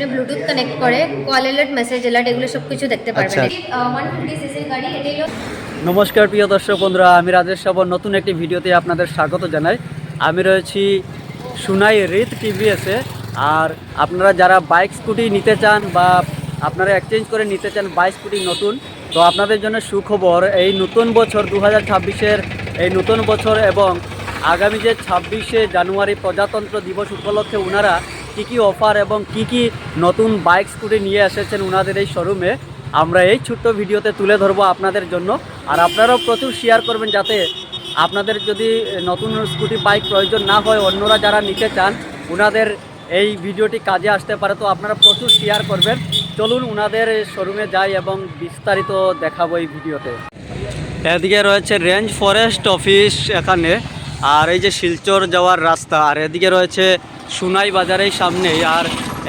আপনি Bluetooth connect করে call alert message alert এগুলো সব কিছু দেখতে পারবেন। আচ্ছা। গাড়ি এটা হলো নমস্কার প্রিয় দর্শক বন্ধুরা আমি রাজেশ সাবর নতুন একটি ভিডিওতে আপনাদের স্বাগত জানাই। আমি রয়েছি সুনাই রিত টিভিএসে আর আপনারা যারা বাইক স্কুটি নিতে চান বা আপনারা এক্সচেঞ্জ করে নিতে চান বাইক স্কুটি নতুন তো আপনাদের জন্য সুখবর এই নতুন বছর দু হাজার ছাব্বিশের এই নতুন বছর এবং আগামী যে ছাব্বিশে জানুয়ারি প্রজাতন্ত্র দিবস উপলক্ষে ওনারা কী কী অফার এবং কি কি নতুন বাইক স্কুটি নিয়ে এসেছেন ওনাদের এই শোরুমে আমরা এই ছোট্ট ভিডিওতে তুলে ধরবো আপনাদের জন্য। আর আপনারাও প্রচুর শেয়ার করবেন যাতে আপনাদের যদি নতুন স্কুটি বাইক প্রয়োজন না হয়, অন্যরা যারা নিতে চান ওনাদের এই ভিডিওটি কাজে আসতে পারে। তো আপনারা প্রচুর শেয়ার করবেন। চলুন ওনাদের শোরুমে যাই এবং বিস্তারিত দেখাবো এই ভিডিওতে। এদিকে রয়েছে রেঞ্জ ফরেস্ট অফিস এখানে। আর এই যে শিলচর যাওয়ার রাস্তা, আর এদিকে রয়েছে সুনাই বাজারের সামনেই আর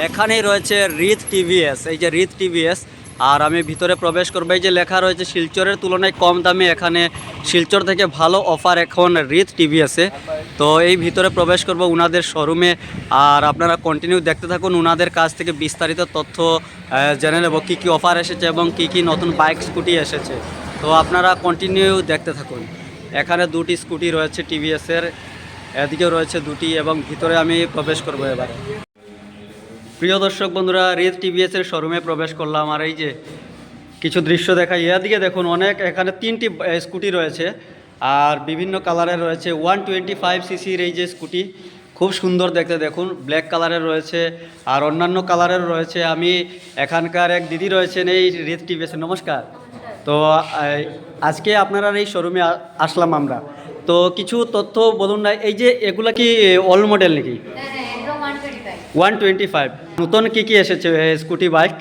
এখানেই রয়েছে রিত টিভিএস। এই যে রিত টিভিএস, আর আমি ভিতরে প্রবেশ করব। এই যে লেখা রয়েছে, শিলচরের তুলনায় কম দামে এখানে শিলচর থেকে ভালো অফার এখন রিত টিভিএসে তো এই ভিতরে প্রবেশ করব উনাদের শোরুমে। আর আপনারা কন্টিনিউ দেখতে থাকুন উনাদের কাছ থেকে বিস্তারিত তথ্য জেনে নেব কী কী অফার এসেছে এবং কী কী নতুন বাইক, স্কুটি এসেছে। তো আপনারা কন্টিনিউ দেখতে থাকুন। এখানে দুটি স্কুটি রয়েছে টিভিএসের এদিকেও রয়েছে দুটি এবং ভিতরে আমি প্রবেশ করব এবারে। প্রিয় দর্শক বন্ধুরা রেজ টিভিএস এর শোরুমে প্রবেশ করলাম। আর এই যে কিছু দৃশ্য দেখাই, এদিকে দেখুন অনেক, এখানে তিনটি স্কুটি রয়েছে। আর বিভিন্ন কালারের রয়েছে। ওয়ান টোয়েন্টি ফাইভ সিসির এই যে স্কুটি, খুব সুন্দর দেখতে দেখুন। ব্ল্যাক কালারের রয়েছে আর অন্যান্য কালারের রয়েছে। আমি এখানকার এক দিদি রয়েছেন এই রেজ টিভিএস নমস্কার। তো আজকে আপনারা এই শোরুমে আসলাম আমরা। তো কিছু তথ্য বলুন না এই যে এগুলা কি অল মডেল নাকি? ওয়ান টোয়েন্টি ফাইভ নতুন কী কী এসেছে scooty bike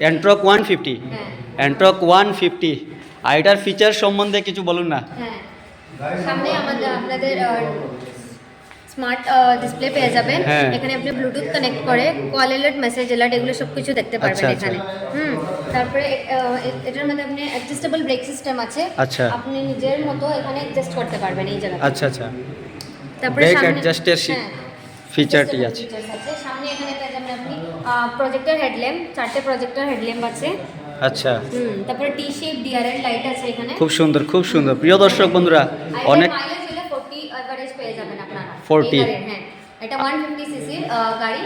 Ntorq one fifty Ntorq one fifty আর এটার ফিচার সম্বন্ধে কিছু বলুন না। হ্যাঁ। সামনে আমাদের আপনাদের স্মার্ট ডিসপ্লে পেয়ে যাবেন। হ্যাঁ। এখানে আপনি ব্লুটুথ কানেক্ট করে কল অ্যালার্ট মেসেজ অ্যালার্ট এগুলো সব কিছু দেখতে পারবেন আচ্ছা, আচ্ছা। এখানে হুম তারপরে এটার মধ্যে আপনি অ্যাডজাস্টেবল ব্রেক সিস্টেম আছে। আচ্ছা। আপনি নিজের মতো এখানে অ্যাডজাস্ট করতে পারবেন এই আচ্ছা আচ্ছা। তারপরে ব্রেক অ্যাডজাস্টের হ্যাঁ, ফিচারটি আছে। সামনে এখানে পেয়ে যাবেন আপনি প্রজেক্টর হেডল্যাম্প চারটে প্রজেক্টর হেডল্যাম্প আছে। আচ্ছা। হুম তারপরে টি শেপ ডিআরএল লাইট আছে এখানে। খুব সুন্দর খুব সুন্দর। প্রিয় দর্শক বন্ধুরা অনেক মাইলেজ হলে 40 এভারেজ পেয়ে যাবেন আপনারা 40 এই হ্যাঁ। এটা 150 সিসির গাড়ি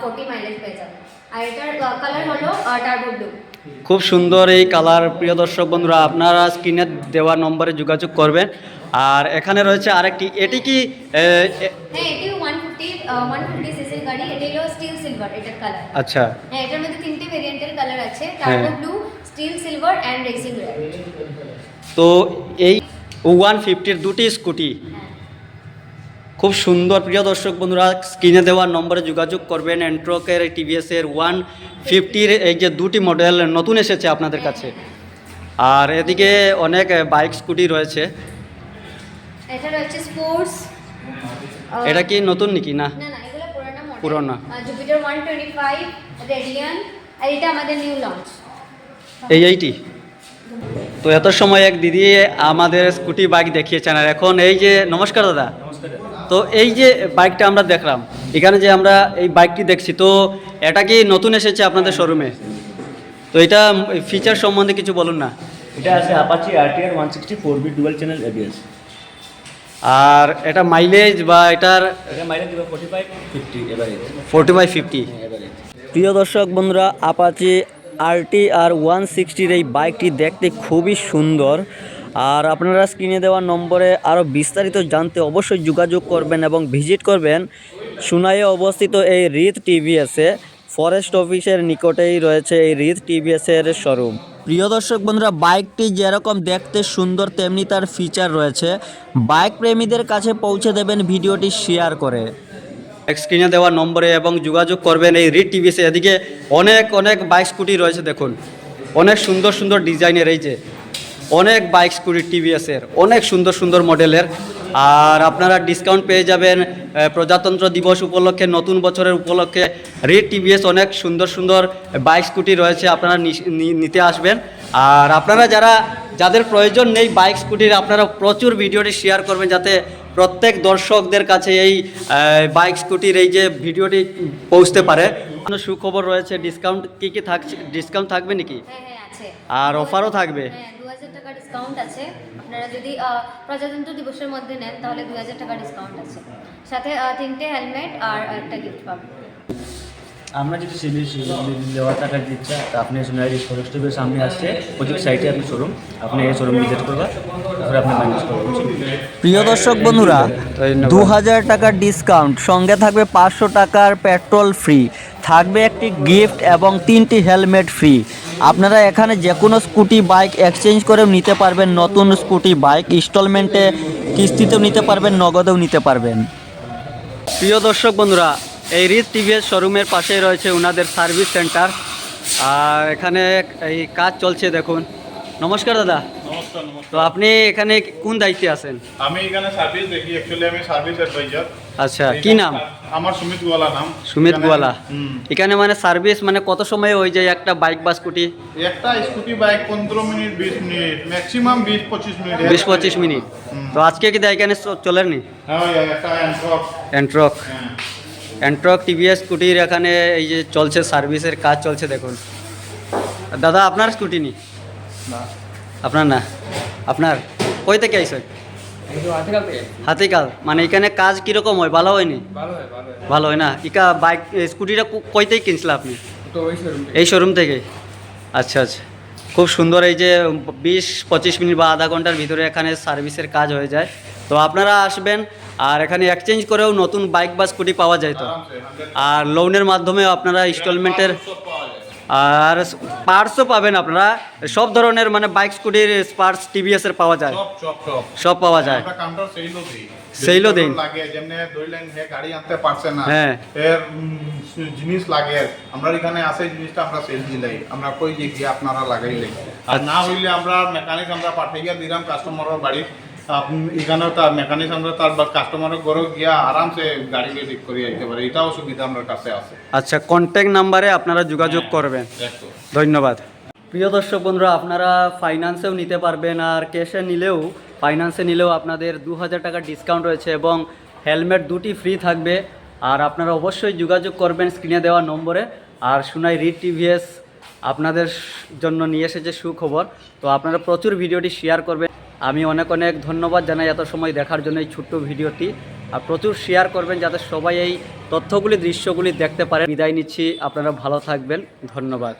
40 মাইলেজ পেয়ে যাবেন আর এটার কালার হলো টার্বো ব্লু খুব সুন্দর এই কালার প্রিয় দর্শক বন্ধুরা আপনারা স্ক্রিনে দেওয়া নম্বরে যোগাযোগ করবেন। আর এখানে রয়েছে আরেকটি এটি কি হ্যাঁ এটিও 150 150 সিসির গাড়ি এটা হলো স্টিল সিলভার এটার কালার আচ্ছা। হ্যাঁ এটার মধ্যে তিনটে ভেরিয়েন্টের কালার আছে। Turbo blue steel silver and racing red তো এই ওয়ান ফিফটির দুটি স্কুটি খুব সুন্দর। প্রিয় দর্শক বন্ধুরা স্ক্রিনে দেওয়া নম্বরে যোগাযোগ করবেন এন্ট্রকের টিভিএসের ওয়ান ফিফটির এই যে দুটি মডেল নতুন এসেছে আপনাদের কাছে। আর এদিকে অনেক বাইক স্কুটি রয়েছে। এটা রয়েছে স্পোর্টস এটা কি নতুন নাকি? না। পুরোনো পুরোনো। জুপিটার 125 রেডিয়ান আর এটা আমাদের নিউ লঞ্চ এই এইটি? তো এত সময় এক দিদি আমাদের স্কুটি বাইক দেখিয়েছেন। আর এখন এই যে নমস্কার দাদা। তো এই যে বাইকটা আমরা দেখলাম এখানে যে আমরা এই বাইকটি দেখছি তো এটা কি নতুন এসেছে আপনাদের শোরুমে তো এটা ফিচার সম্বন্ধে কিছু বলুন না। এটা আছে Apache RTR one sixty four B dual channel ABS আর এটা মাইলেজ বা এটার এটা মাইলেজ দেবে forty fifty by fifty average প্রিয় দর্শক বন্ধুরা আপাচি আরটি আর ওয়ান সিক্সটির এই বাইকটি দেখতে খুবই সুন্দর। আর আপনারা স্ক্রিনে দেওয়া নম্বরে আরও বিস্তারিত জানতে অবশ্যই যোগাযোগ করবেন এবং ভিজিট করবেন সুনাইয়ে অবস্থিত এই রিত টিভিএসে ফরেস্ট অফিসের নিকটেই রয়েছে এই রিত টিভিএসের শোরুম প্রিয় দর্শক বন্ধুরা বাইকটি যেরকম দেখতে সুন্দর, তেমনি তার ফিচার রয়েছে। বাইক প্রেমীদের কাছে পৌঁছে দেবেন ভিডিওটি শেয়ার করে। স্ক্রিনে দেওয়া নম্বরে এবং যোগাযোগ করবেন এই রিড টিভিসে এদিকে অনেক অনেক বাইক স্কুটি রয়েছে, দেখুন। অনেক সুন্দর সুন্দর ডিজাইনের এই যে অনেক বাইক স্কুটি টিভিএসের অনেক সুন্দর সুন্দর মডেলের। আর আপনারা ডিসকাউন্ট পেয়ে যাবেন প্রজাতন্ত্র দিবস উপলক্ষে, নতুন বছরের উপলক্ষে, রেড টিভিএস অনেক সুন্দর সুন্দর বাইক স্কুটি রয়েছে, আপনারা নিতে আসবেন। আর আপনারা যারা, যাদের প্রয়োজন নেই বাইক স্কুটির, আপনারা প্রচুর ভিডিওটি শেয়ার করবেন, যাতে প্রত্যেক দর্শকদের কাছে এই বাইক স্কুটির এই যে ভিডিওটি পৌঁছতে পারে। সুখবর রয়েছে? ডিসকাউন্ট কী কী থাকছে ডিসকাউন্ট থাকবে নাকি? হ্যাঁ হ্যাঁ। আছে। আর অফারও থাকবে। হ্যাঁ দু হাজার টাকা ডিসকাউন্ট আছে। আপনারা যদি প্রজাতন্ত্র দিবসের মধ্যে নেন তাহলে দু হাজার টাকা ডিসকাউন্ট আছে। সাথে তিনটে হেলমেট আর একটা গিফট পাবেন। আমরা যদি সিভিল দেওয়ার টাকা দিচ্ছে তা আপনি সোনারি ফরেস্ট সামনে আসছে। প্রজেক্ট সাইটে আপনি শোরুম আপনি এই শোরুম ভিজিট করবেন তারপরে আপনি মাইনাস করবেন প্রিয় দর্শক বন্ধুরা দু হাজার টাকার ডিসকাউন্ট সঙ্গে থাকবে পাঁচশো টাকার পেট্রোল ফ্রি থাকবে একটি গিফট এবং তিনটি হেলমেট ফ্রি আপনারা এখানে যে কোনো স্কুটি, বাইক এক্সচেঞ্জ করেও নিতে পারবেন, নতুন স্কুটি, বাইক ইনস্টলমেন্টে কিস্তিতেও নিতে পারবেন, নগদেও নিতে পারবেন। প্রিয় দর্শক বন্ধুরা, এই রিচ টিভিএস শোরুমের পাশেই রয়েছে ওনাদের সার্ভিস সেন্টার। আর এখানে এই কাজ চলছে, দেখুন। নমস্কার দাদা। নমস্কার নমস্কার। তো আপনি এখানে কোন দায়িত্বে আছেন? আমি এখানে সার্ভিস দেখি অ্যাকচুয়ালি আমি সার্ভিস অ্যাডভাইজার আচ্ছা কি নাম? আমার সুমিত গোয়ালা নাম। সুমিত গোয়ালা। এখানে মানে সার্ভিস মানে কত সময় হয়ে যায় একটা বাইক বা স্কুটি একটা স্কুটি বাইক পনেরো মিনিট বিশ মিনিট ম্যাক্সিমাম বিশ পঁচিশ মিনিট। বিশ পঁচিশ মিনিট। তো আজকে কি এখানে চ- চলেননি? ওই অ্যান্ট্রক অ্যান্ট্রক টিভিএস স্কুটির এখানে এই যে চলছে সার্ভিসের কাজ চলছে দেখুন। দাদা আপনার স্কুটি নি না। আপনার না? আপনার? কই থেকে আইসেন হাতিকাল মানে এখানে কাজ কীরকম হয়? ভালো হয়নি ভালো হয় না? ইকা বাইক স্কুটিটা কই থেকে কিনছিল আপনি? এই শোরুম থেকে? আচ্ছা আচ্ছা। খুব সুন্দর এই যে বিশ পঁচিশ মিনিট বা আধা ঘণ্টার ভিতরে এখানে সার্ভিসের কাজ হয়ে যায়। তো আপনারা আসবেন আর এখানে এক্সচেঞ্জ করেও নতুন বাইক বা স্কুটি পাওয়া যায় তো। আর লোনের মাধ্যমে আপনারা ইনস্টলমেন্টের। আর পার্টসও পাবেন আপনারা। সব ধরনের মানে বাইক স্কুটির পার্টস টিভিএস এর পাওয়া যায়। সব পাওয়া যায়। সেইলও দেন? লাগে যেমনি ধরলেন গাড়ি আনতে পারছে না হ্যাঁ। জিনিস লাগে। আমরা এখানে আছে জিনিসটা আমরা সেল দিলাই আমরা কই যে কি আপনারা লাগাইলে। আর না হইলে আমরা মেকানিক আমরা পাঠাইয়া দিলাম কাস্টমারের বাড়ি। আপ- এখানে তার মেকানিক আমরা তার কাস্টমারের ঘরে গিয়া আরামসে গাড়ি ঠিক করে আইতে পারে। এটাও সুবিধা আমার কাছে আছে। আচ্ছা কন্ট্যাক্ট নাম্বারে আপনারা যোগাযোগ করবেন। ধন্যবাদ। প্রিয় দর্শক বন্ধুরা আপনারা ফাইন্যান্সেও নিতে পারবেন আর ক্যাশে নিলেও ফাইন্যান্সে নিলেও আপনাদের দু হাজার টাকার ডিসকাউন্ট রয়েছে এবং হেলমেট দুটি ফ্রি থাকবে। আর আপনারা অবশ্যই যোগাযোগ করবেন স্ক্রিনে দেওয়া নম্বরে। আর শুনাই রিড টিভিএস আপনাদের জন্য নিয়ে এসেছে সুখবর। তো আপনারা প্রচুর ভিডিওটি শেয়ার করবেন। আমি অনেক অনেক ধন্যবাদ জানাই এত সময় দেখার জন্য এই ছোট্ট ভিডিওটি। আর প্রচুর শেয়ার করবেন যাতে সবাই এই তথ্যগুলি, দৃশ্যগুলি দেখতে পারে। বিদায় নিচ্ছি, আপনারা ভালো থাকবেন, ধন্যবাদ।